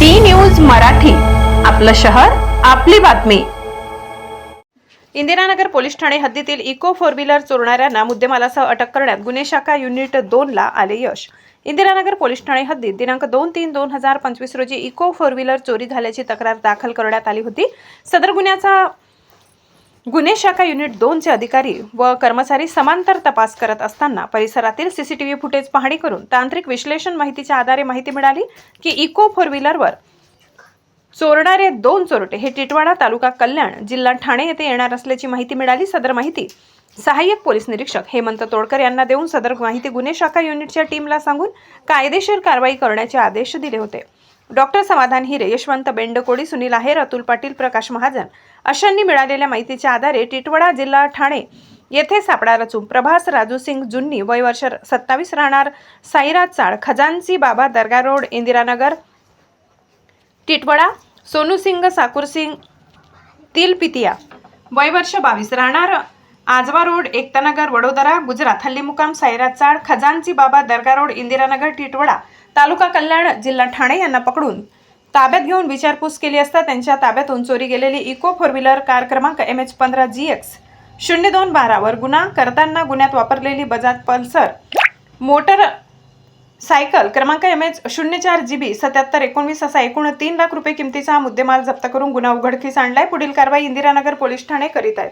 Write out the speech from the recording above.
D news Marathi आपलं शहर आपली बातमी. इंदिरानगर पोलीस ठाणे हद्दीतील इको फोर व्हीलर चोरणाऱ्यांना मुद्देमालासह अटक करण्यात गुन्हे शाखा युनिट दोनला आले यश. इंदिरानगर पोलीस ठाणे हद्दीत दिनांक दोन तीन दोन हजार पंचवीस रोजी इको फोर व्हीलर चोरी झाल्याची तक्रार दाखल करण्यात आली होती. सदर गुन्ह्याचा गुन्हे शाखा युनिट दोनचे अधिकारी व कर्मचारी समांतर तपास करत असताना परिसरातील सीसीटीव्ही फुटेज पाहणी करून तांत्रिक विश्लेषण माहितीच्या आधारे माहिती मिळाली की इको फोर व्हीलरवर चोरणारे दोन चोरटे हे टिटवाडा तालुका कल्याण जिल्हा ठाणे येथे येणार असल्याची माहिती मिळाली. सदर माहिती सहाय्यक पोलीस निरीक्षक हेमंत तोडकर यांना देऊन सदर माहिती गुन्हे शाखा युनिटच्या टीमला सांगून कायदेशीर कारवाई करण्याचे आदेश दिले होते. डॉक्टर समाधान हिरे यशवंत बेंडकोडी सुनील आहेर अतुल पाटील प्रकाश महाजन अशांनी मिळालेल्या माहितीच्या आधारे टिटवडा जिल्हा ठाणे येथे सापडा रचून प्रभास राजू सिंग जुन्नी वय वर्ष सत्तावीस राहणार साईराज चाळ खजानची बाबा दर्गा रोड इंदिरानगर टिटवडा सोनू सिंग साकुर सिंग तिलपितिया. वय वर्ष बावीस राहणार आजवा रोड एकतानगर वडोदरा गुजरात. हल्ली मुकाम सायराज चाळ खजानची बाबा दर्गा रोड इंदिरानगर टिटवडा. तालुका कल्याण जिल्हा ठाणे यांना पकडून ताब्यात घेऊन विचारपूस केली असता त्यांच्या ताब्यातून चोरी गेलेली इको फोर व्हीलर कार क्रमांक एम एच पंधरा जी एक्स शून्य दोन बारावर गुन्हा करताना गुन्ह्यात वापरलेली बजाज पल्सर मोटर सायकल क्रमांक एम एच शून्य चार जी बी सत्याहत्तर एकोणवीस असा एकूण तीन लाख रुपये किमतीचा हा मुद्देमाल जप्त करून गुन्हा उघडकीस आणलाय. पुढील कारवाई इंदिरानगर पोलीस ठाणे करीत आहेत.